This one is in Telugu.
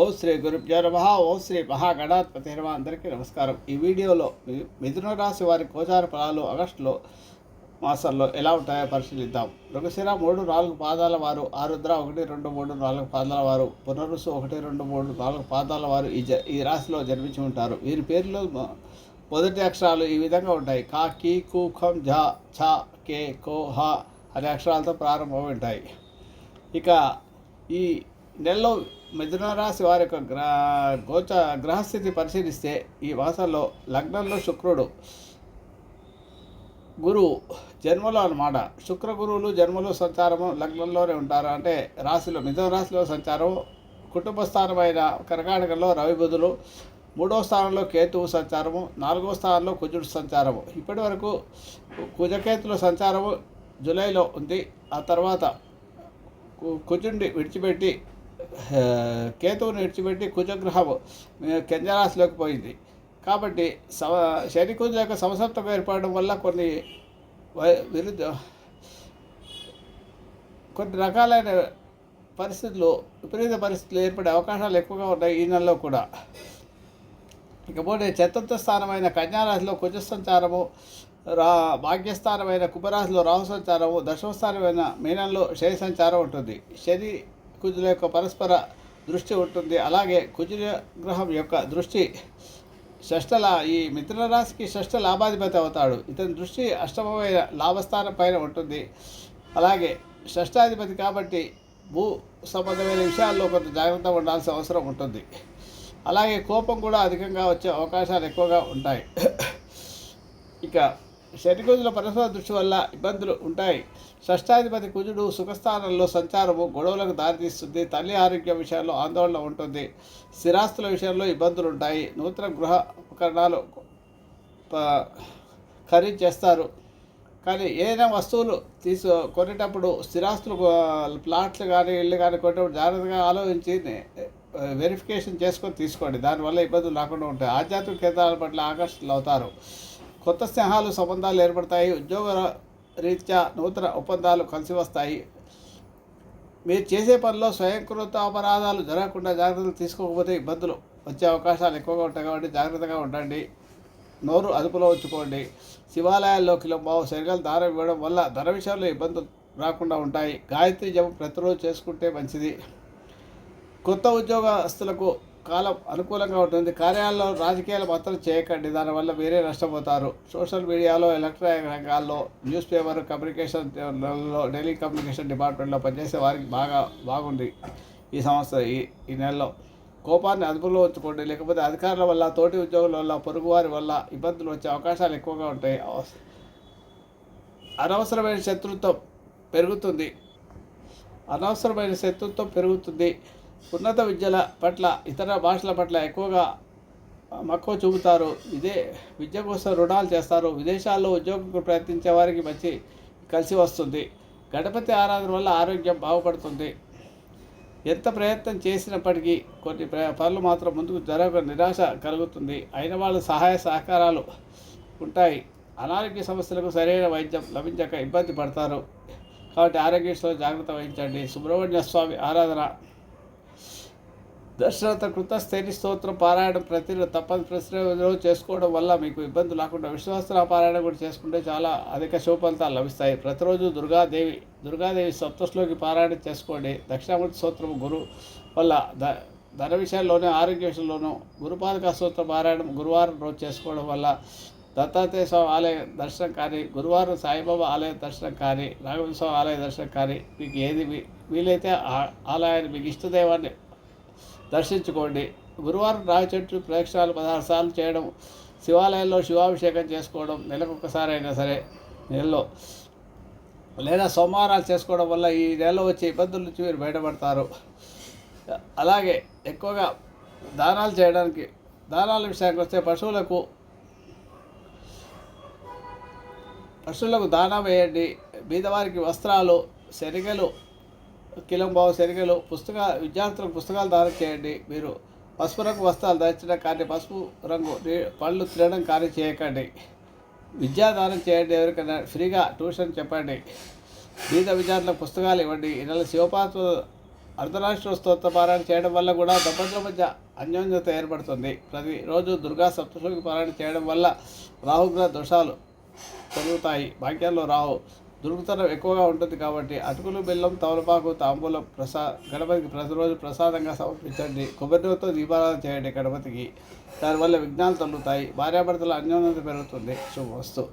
ఓం శ్రీ గురుభ్యో నమ. ఓం శ్రీ మహాగణాధిపతి నమ. అందరికీ నమస్కారం. ఈ వీడియోలో మిథున రాశి వారి గోచార ఫలాలు ఆగస్టులో మాసంలో ఎలా ఉంటాయో పరిశీలిద్దాం. మృగశిర మూడు నాలుగు పాదాల వారు. ఆరుద్ర ఒకటి రెండు మూడు నాలుగు పాదాల వారు. పునరుసు ఒకటి రెండు మూడు నాలుగు పాదాల వారు ఈ జ ఈ రాశిలో జన్మించి ఉంటారు. వీరి పేర్లు మొదటి అక్షరాలు ఈ విధంగా ఉంటాయి. కా కీ కు ఖం ఝ ఛ కే కో హ అనే అక్షరాలతో ప్రారంభమై ఉంటాయి. ఇక ఈ నెలలో మిథున రాశి వారి యొక్క గ్రహ గోచ గ్రహస్థితి పరిశీలిస్తే ఈ మాసంలో లగ్నంలో శుక్రుడు గురువు జన్మలో అన్నమాట. శుక్ర గురువులు జన్మలో సంచారము లగ్నంలోనే ఉంటారు. అంటే రాశిలో మిథున రాశిలో సంచారం కుటుంబ స్థానమైన కర్ణాటకలో రవి బుధులు మూడవ స్థానంలో కేతువు సంచారము నాలుగవ స్థానంలో కుజుడు సంచారము. ఇప్పటి వరకు కుజకేతుల సంచారము జూలైలో ఉంది. ఆ తర్వాత కు- కుజుడిని విడిచిపెట్టి కేతువుని విడిచిపెట్టి కుజగ్రహము కెంజరాశిలోకి పోయింది. కాబట్టి సమ శనికుజ యొక్క సమసప్తం ఏర్పడడం వల్ల కొన్ని వై- విరుద్ధ కొన్ని రకాలైన పరిస్థితులు విపరీత పరిస్థితులు ఏర్పడే అవకాశాలు ఎక్కువగా ఉన్నాయి ఈ నెలలో కూడా. ఇకపోతే చతుర్థ స్థానమైన కన్యారాశిలో కుజ సంచారము రా భాగ్యస్థానమైన కుంభరాశిలో రాహు సంచారము దశమ స్థానమైన మీనంలో శని సంచారం ఉంటుంది. శని కుజుల యొక్క పరస్పర దృష్టి ఉంటుంది. అలాగే కుజుల గ్రహం యొక్క దృష్టి షష్ఠ ఈ మిథున రాశికి లాభాధిపతి అవుతాడు. ఇతని దృష్టి అష్టమమైన లాభస్థానం పైన ఉంటుంది. అలాగే షష్టాధిపతి కాబట్టి భూ సంబంధమైన విషయాల్లో కొంత జాగ్రత్తగా ఉండాల్సిన అవసరం ఉంటుంది. అలాగే కోపం కూడా అధికంగా వచ్చే అవకాశాలు ఎక్కువగా ఉంటాయి. ఇక శనికుజుల పరస్పర దృష్టి వల్ల ఇబ్బందులు ఉంటాయి. షష్టాధిపతి కుజుడు సుఖస్థానంలో సంచారము గొడవలకు దారితీస్తుంది. తల్లి ఆరోగ్య విషయాల్లో ఆందోళన ఉంటుంది. స్థిరాస్తుల విషయంలో ఇబ్బందులు ఉంటాయి. నూతన గృహ ఉపకరణాలు ఖరీదు చేస్తారు. కానీ ఏదైనా వస్తువులు తీసు కొనేటప్పుడు స్థిరాస్తులు ప్లాట్లు కానీ ఇల్లు కానీ కొనేటప్పుడు జాగ్రత్తగా ఆలోచించి వెరిఫికేషన్ చేసుకొని తీసుకోండి. దానివల్ల ఇబ్బందులు రాకుండా ఉంటాయి. ఆధ్యాత్మిక కేంద్రాల పట్ల ఆకర్షితులు అవుతారు కొత్త స్నేహాలు సంబంధాలు ఏర్పడతాయి. ఉద్యోగ రీత్యా నూతన ఒప్పందాలు కలిసి వస్తాయి. మీరు చేసే పనిలో స్వయంకృత అపరాధాలు జరగకుండా జాగ్రత్తలు తీసుకోకపోతే ఇబ్బందులు. వచ్చే అవకాశాలు ఎక్కువగా ఉంటాయి కాబట్టి జాగ్రత్తగా ఉండండి. నోరు అదుపులో ఉంచుకోండి. శివాలయాల్లో బావు శరీరాలు దారం ఇవ్వడం వల్ల ధన విషయంలో ఇబ్బందులు రాకుండా ఉంటాయి. గాయత్రి జపం ప్రతిరోజు చేసుకుంటే మంచిది. కొత్త ఉద్యోగస్తులకు కాలం అనుకూలంగా ఉంటుంది. కార్యాలయంలో రాజకీయాలు మాత్రం చేయకండి. దానివల్ల మీరే నష్టపోతారు. సోషల్ మీడియాలో ఎలక్ట్రానిక్ రంగాల్లో news paper communication daily communication డిపార్ట్మెంట్లో పనిచేసే వారికి బాగా బాగుంది ఈ సంవత్సరం ఈ ఈ నెలలో. కోపాన్ని అదుపులో ఉంచుకోండి. లేకపోతే అధికారుల వల్ల తోటి ఉద్యోగుల వల్ల పొరుగువారి వల్ల ఇబ్బందులు వచ్చే అవకాశాలు ఎక్కువగా ఉంటాయి. అనవసరమైన శత్రుత్వం పెరుగుతుంది. అనవసరమైన శత్రుత్వం పెరుగుతుంది. ఉన్నత విద్యల పట్ల ఇతర భాషల పట్ల ఎక్కువగా మక్కువ చూపుతారు. ఇదే విద్య కోసం రుణాలు చేస్తారు. విదేశాల్లో ఉద్యోగం ప్రయత్నించే వారికి మంచి కలిసి వస్తుంది. గణపతి ఆరాధన వల్ల ఆరోగ్యం బాగుపడుతుంది. ఎంత ప్రయత్నం చేసినప్పటికీ కొన్ని పనులు మాత్రం ముందుకు జరగ నిరాశ కలుగుతుంది. అయిన వాళ్ళ సహాయ సహకారాలు ఉంటాయి. అనారోగ్య సమస్యలకు సరైన వైద్యం లభించక ఇబ్బంది పడతారు. కాబట్టి ఆరోగ్య విషయంలో జాగ్రత్త వహించండి. సుబ్రహ్మణ్య స్వామి ఆరాధన దర్శనత కృత స్థైర్య స్తోత్రం పారాయణం ప్రతిరోజు తప్పని ప్రతిరోజు చేసుకోవడం వల్ల మీకు ఇబ్బంది లేకుండా విశ్వాసన పారాయణం కూడా చేసుకుంటే చాలా అధిక శుభఫలితాలు లభిస్తాయి. ప్రతిరోజు దుర్గాదేవి దుర్గాదేవి సప్తశ్లోకి పారాయణం చేసుకోండి. దక్షిణామూర్తి స్తోత్రం గురు వల్ల ద ధన విషయాల్లోనూ ఆరోగ్య విషయంలోనూ గురుపాదక స్తోత్ర పారాయణం గురువారం రోజు చేసుకోవడం వల్ల దత్తాత్రేయ స్వామి ఆలయ దర్శనం కానీ గురువారం సాయిబాబా ఆలయ దర్శనం కానీ రాఘవేంద్ర స్వామి ఆలయ దర్శనం కానీ మీకు ఏది వీలైతే ఆ ఆలయాన్ని మీకు ఇష్టదైవాన్ని దర్శించుకోండి. గురువారం రావి చెట్లు ప్రదక్షిణాలు పదహారు సార్లు చేయడం శివాలయంలో శివాభిషేకం చేసుకోవడం నెలకు ఒకసారి అయినా సరే నెలలో లేదా సోమవారాలు చేసుకోవడం వల్ల ఈ నెలలో వచ్చే ఇబ్బందుల నుంచి మీరు బయటపడతారు. అలాగే ఎక్కువగా దానాలు చేయడానికి దానాల విషయానికి వస్తే పశువులకు పశువులకు దానం వేయండి. బీదవారికి వస్త్రాలు శనగలు కిలంబావు శనగలు పుస్తక విద్యార్థులకు పుస్తకాలు దానం చేయండి. మీరు పసుపు రంగు వస్త్రాలు ధరించడం కానీ పసుపు రంగు పళ్ళు తినడం కానీ చేయకండి. విద్యాదానం చేయండి ఎవరికైనా ఫ్రీగా ట్యూషన్ చెప్పండి. బీద విద్యార్థులకు పుస్తకాలు ఇవ్వండి. ఈ నెల శివపాత్ర అర్ధరాష్ట్ర స్తోత్ర పారాయణ చేయడం వల్ల కూడా దంపతుల మధ్య అన్యోన్యత ఏర్పడుతుంది. ప్రతిరోజు దుర్గా సప్తశోకి పారాయణ చేయడం వల్ల రాహుగ్రహ దోషాలు తొలుగుతాయి. భాగ్యాల్లో రాహు దొరుకుతనం ఎక్కువగా ఉంటుంది కాబట్టి అటుకులు బెల్లం తమలపాకు తాంబూలం ప్రసా గణపతికి ప్రతిరోజు ప్రసాదంగా సమర్పించండి. కొబ్బరితో దీపారాధన చేయండి గణపతికి. దానివల్ల విఘ్నాలు తొలుగుతాయి. భార్యాభర్తల అన్యోన్యత పెరుగుతుంది. శుభవస్తు